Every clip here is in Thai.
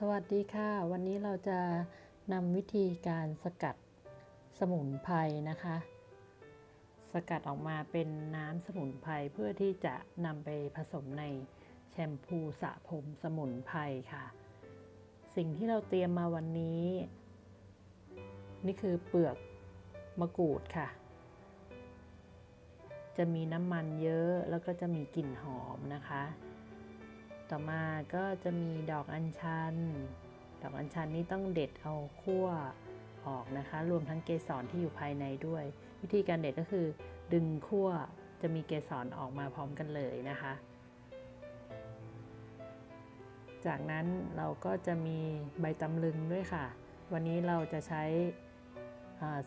สวัสดีค่ะ วันนี้เราจะนำวิธีการสกัดสมุนไพรนะคะ สกัดออกมาเป็นน้ำสมุนไพรเพื่อที่จะนำไปผสมในแชมพูสระผมสมุนไพรค่ะ สิ่งที่เราเตรียมมาวันนี้ นี่คือเปลือกมะกรูดค่ะ จะมีน้ำมันเยอะแล้วก็จะมีกลิ่นหอมนะคะ ต่อมาก็จะมีดอกอัญชัน ดอกอัญชันนี้ต้องเด็ดเอาขั้วออกนะคะ รวมทั้งเกสรที่อยู่ภายในด้วย วิธีการเด็ดก็คือ ดึงขั้วจะมีเกสรออกมาพร้อมกันเลยนะคะ จากนั้นเราก็จะมีใบตำลึงด้วยค่ะ วันนี้เราจะใช้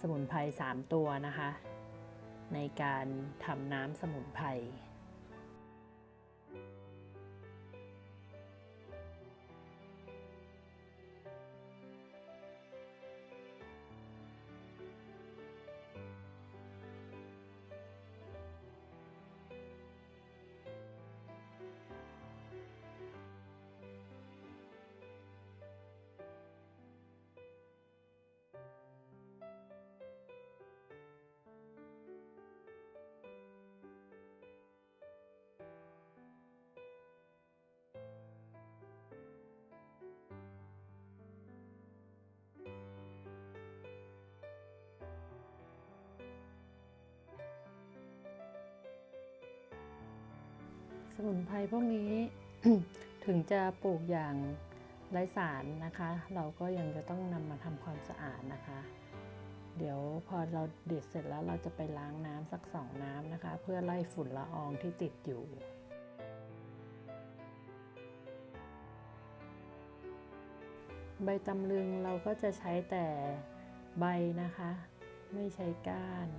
สมุนไพร3 ตัวนะคะ ในการทำน้ำสมุนไพร สมุนไพรพวกนี้ถึงจะปลูกอย่างไร้สารนะคะ เราก็ยังจะต้องนำมาทำความสะอาดนะคะ เดี๋ยวพอเราเด็ดเสร็จแล้วเราจะไปล้างน้ำสักสองน้ำนะคะ เพื่อไล่ฝุ่นละอองที่ติดอยู่ใบตำลึงเราก็จะใช้แต่ใบนะคะ ไม่ใช้ก้าน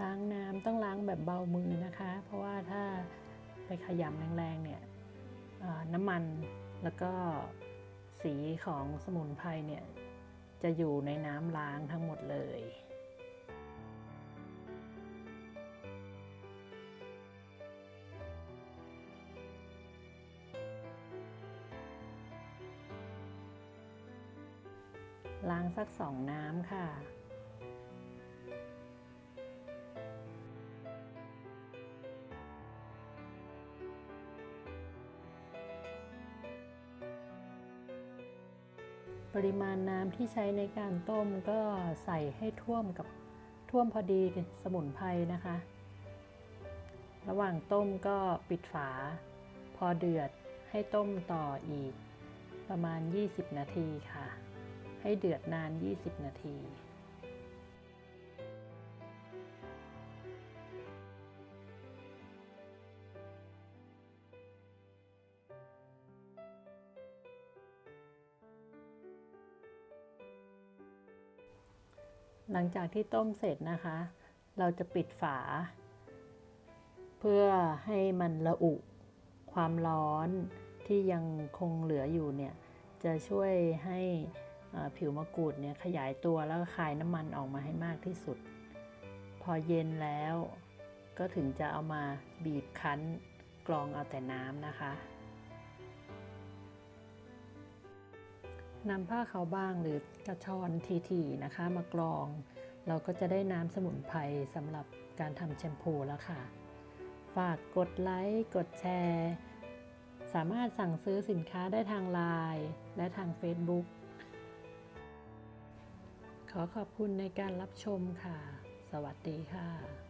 ล้างน้ำต้องล้างแบบเบามือนะคะ เพราะว่าถ้าไปขยำแรงๆเนี่ยน้ำมันแล้วก็สีของสมุนไพรเนี่ยจะอยู่ในน้ำล้างทั้งหมดเลยล้างสักสองน้ำค่ะ ปริมาณน้ำที่ใช้ในการต้มก็ใส่ให้ท่วมกับท่วมพอดีสมุนไพรนะคะ ระหว่างต้มก็ปิดฝา พอเดือดให้ต้มต่ออีก ประมาณ 20 นาทีค่ะ ให้เดือดนาน 20 นาที หลังจากที่ต้มเสร็จนะคะ เราจะปิดฝา เพื่อให้มันระอุความร้อนที่ยังคงเหลืออยู่เนี่ย จะช่วยให้ผิวมะกรูดเนี่ยขยายตัวแล้วก็คายน้ำมันออกมาให้มากที่สุด พอเย็นแล้วก็ถึงจะเอามาบีบคั้นกรองเอาแต่น้ำนะคะ นำผ้าขาวบางหรือกระชอนทีๆนะคะ มากรอง เราก็จะได้น้ำสมุนไพรสำหรับการทำแชมพูแล้วค่ะ ฝากกดไลค์ กดแชร์ สามารถสั่งซื้อสินค้าได้ทางไลน์และทาง Facebook ขอขอบคุณในการรับชมค่ะ สวัสดีค่ะ